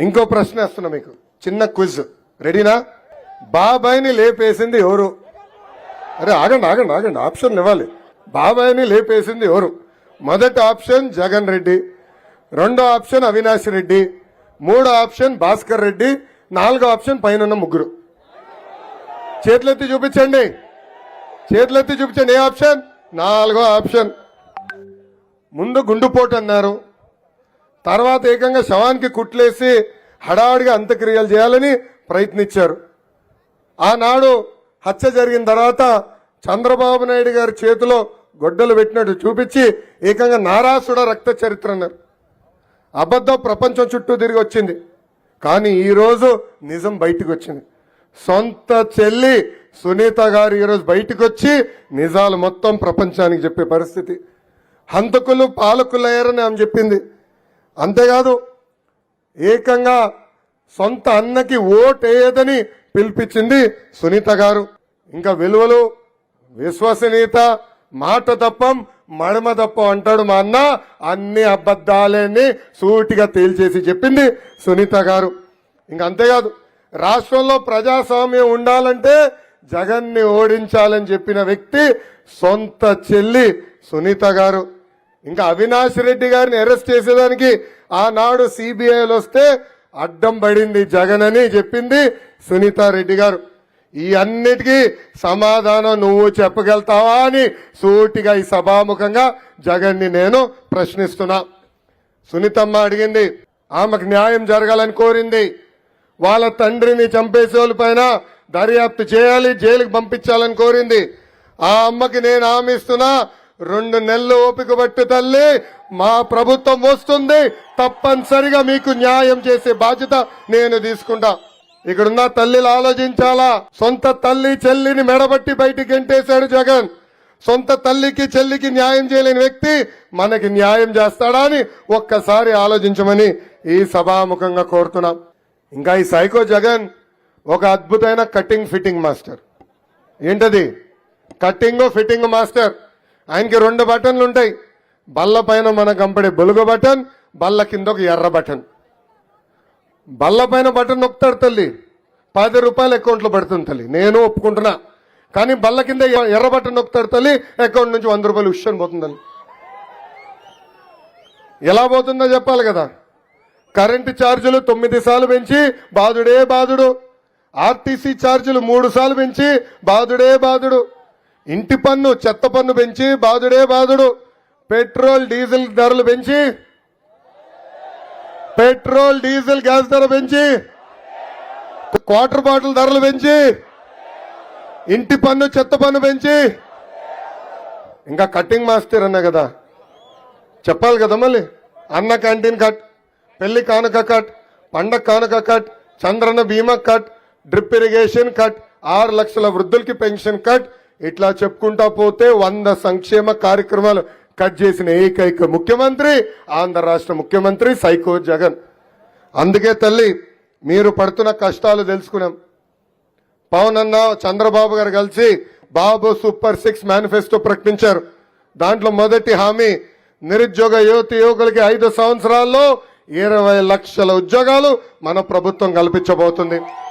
ఇంకో ప్రశ్న వేస్తున్నా మీకు. చిన్న క్విజ్. రెడీనా బాబాయ్ని లేపేసింది ఎవరు? అరే ఆగండి ఆగండి ఆగండి. ఆప్షన్ ఇవ్వాలి. బాబాయ్ని లేపేసింది ఎవరు? మొదటి ఆప్షన్ జగన్ రెడ్డి రెండో ఆప్షన్ అవినాష్ రెడ్డి మూడో ఆప్షన్ భాస్కర్ రెడ్డి నాలుగో ఆప్షన్ పైన ముగ్గురు. చేతులెత్తి చూపించండి. చేతులెత్తి చూపించండి. ఏ ఆప్షన్? నాలుగో ఆప్షన్. ముందు గుండుపోటు అన్నారు. తర్వాత ఏకంగా శవానికి కుట్లేసి హడావుడిగా అంత్యక్రియలు చేయాలని ప్రయత్నించారు. ఆనాడు హత్య జరిగిన తర్వాత చంద్రబాబు నాయుడు గారి చేతిలో గొడ్డలు పెట్టినట్టు చూపించి ఏకంగా నారాసుడ రక్త చరిత్ర అన్నారు. అబద్ధం ప్రపంచం చుట్టూ తిరిగి వచ్చింది. కానీ ఈరోజు నిజం బయటకు వచ్చింది. సొంత చెల్లి సునీత గారు ఈరోజు బయటకు వచ్చి నిజాలు మొత్తం ప్రపంచానికి చెప్పే పరిస్థితి. హంతకులు పాలకులయ్యారని ఆమె చెప్పింది. అంతేకాదు ఏకంగా సొంత అన్నకి ఓటేయదని పిలిపించింది సునీత గారు. ఇంకా విలువలు విశ్వసనీయత మాట తప్పం మడమ తప్పం అంటాడు మా అన్న. అన్ని అబద్ధాలని సూటిగా తేల్చేసి చెప్పింది సునీత గారు. ఇంకా అంతేకాదు రాష్ట్రంలో ప్రజాస్వామ్యం ఉండాలంటే జగన్ని ఓడించాలని చెప్పిన వ్యక్తి సొంత చెల్లి సునీత గారు. ఇంకా అవినాష్ రెడ్డి గారిని అరెస్ట్ చేసేదానికి ఆనాడు సిబిఐలు వస్తే అడ్డం పడింది జగన్ అని చెప్పింది సునీతారెడ్డి గారు. ఈ అన్నిటికీ సమాధానం నువ్వు చెప్పగలుగుతావా అని సూటిగా ఈ సభాముఖంగా జగన్ని నేను ప్రశ్నిస్తున్నా. సునీతమ్మ అడిగింది ఆమెకు న్యాయం జరగాలని కోరింది. వాళ్ళ తండ్రిని చంపేసేవాళ్ళ పైన దర్యాప్తు చేయాలి జైలుకి పంపించాలని కోరింది. ఆ అమ్మకి నేను హామీ ఇస్తున్నా రెండు నెలలు ఓపిక పట్టు తల్లి. మా ప్రభుత్వం వస్తుంది. తప్పనిసరిగా మీకు న్యాయం చేసే బాధ్యత నేను తీసుకుంటా. ఇక్కడున్న తల్లిలు ఆలోచించాలా? సొంత తల్లి చెల్లిని మెడబట్టి బయటికి గెంటేశాడు జగన్. సొంత తల్లికి చెల్లికి న్యాయం చేయలేని వ్యక్తి మనకి న్యాయం చేస్తాడా అని ఒక్కసారి ఆలోచించమని ఈ సభాముఖంగా కోరుతున్నాం. ఇంకా ఈ సైకో జగన్ ఒక అద్భుతమైన కటింగ్ ఫిట్టింగ్ మాస్టర్. ఏంటది? Cutting fitting master? ఆయనకి రెండు బటన్లు ఉంటాయి. బల్ల పైన మనకు కంపడే బొలుగు బటన్ బల్ల కింద ఒక ఎర్ర బటన్. బల్ల పైన బటన్ నొక్కుతాడు తల్లి. పది రూపాయలు అకౌంట్లో పడుతుంది తల్లి. నేను ఒప్పుకుంటున్నా. కానీ బల్ల కింద ఎర్ర బటన్ నొక్కుతాడు తల్లి అకౌంట్ నుంచి వంద రూపాయలు ఉష్యని పోతుంది తల్లి. ఎలా పోతుందో చెప్పాలి కదా. కరెంటు ఛార్జీలు తొమ్మిది సార్లు పెంచి బాధుడే బాధుడు. ఆర్టీసీ ఛార్జీలు మూడు సార్లు పెంచి బాధుడే బాధుడు. ఇంటి పన్ను చెత్త పన్ను పెంచి బాధుడే బాధుడు పెట్రోల్ డీజిల్ ధరలు పెంచి. పెట్రోల్ డీజిల్ గ్యాస్ ధర పెంచి. క్వార్టర్ బాటిల్ ధరలు పెంచి. ఇంటి పన్ను చెత్త పన్ను పెంచి. ఇంకా కటింగ్ మాస్టర్ అన్నా కదా. చెప్పాలి కదా మళ్ళీ. అన్న క్యాంటీన్ కట్ పెళ్ళి కానుక కట్ పండగ కానుక కట్ చంద్రన బీమా కట్ డ్రిప్ ఇరిగేషన్ కట్ ఆరు లక్షల వృద్ధులకి పెన్షన్ కట్ ఇట్లా చెప్పుకుంటా పోతే వంద సంక్షేమ కార్యక్రమాలు కట్ చేసిన ఏకైక ముఖ్యమంత్రి ఆంధ్ర రాష్ట్ర ముఖ్యమంత్రి సైకో జగన్. అందుకే తల్లి మీరు పడుతున్న కష్టాలు తెలుసుకున్నాం. పవన్ అన్న చంద్రబాబు గారు కలిసి బాబు సూపర్ సిక్స్ మేనిఫెస్టో ప్రకటించారు. దాంట్లో మొదటి హామీ నిరుద్యోగ యువతి యువకులకి ఐదు సంవత్సరాల్లో ఇరవై లక్షల ఉద్యోగాలు మన ప్రభుత్వం కల్పించబోతుంది.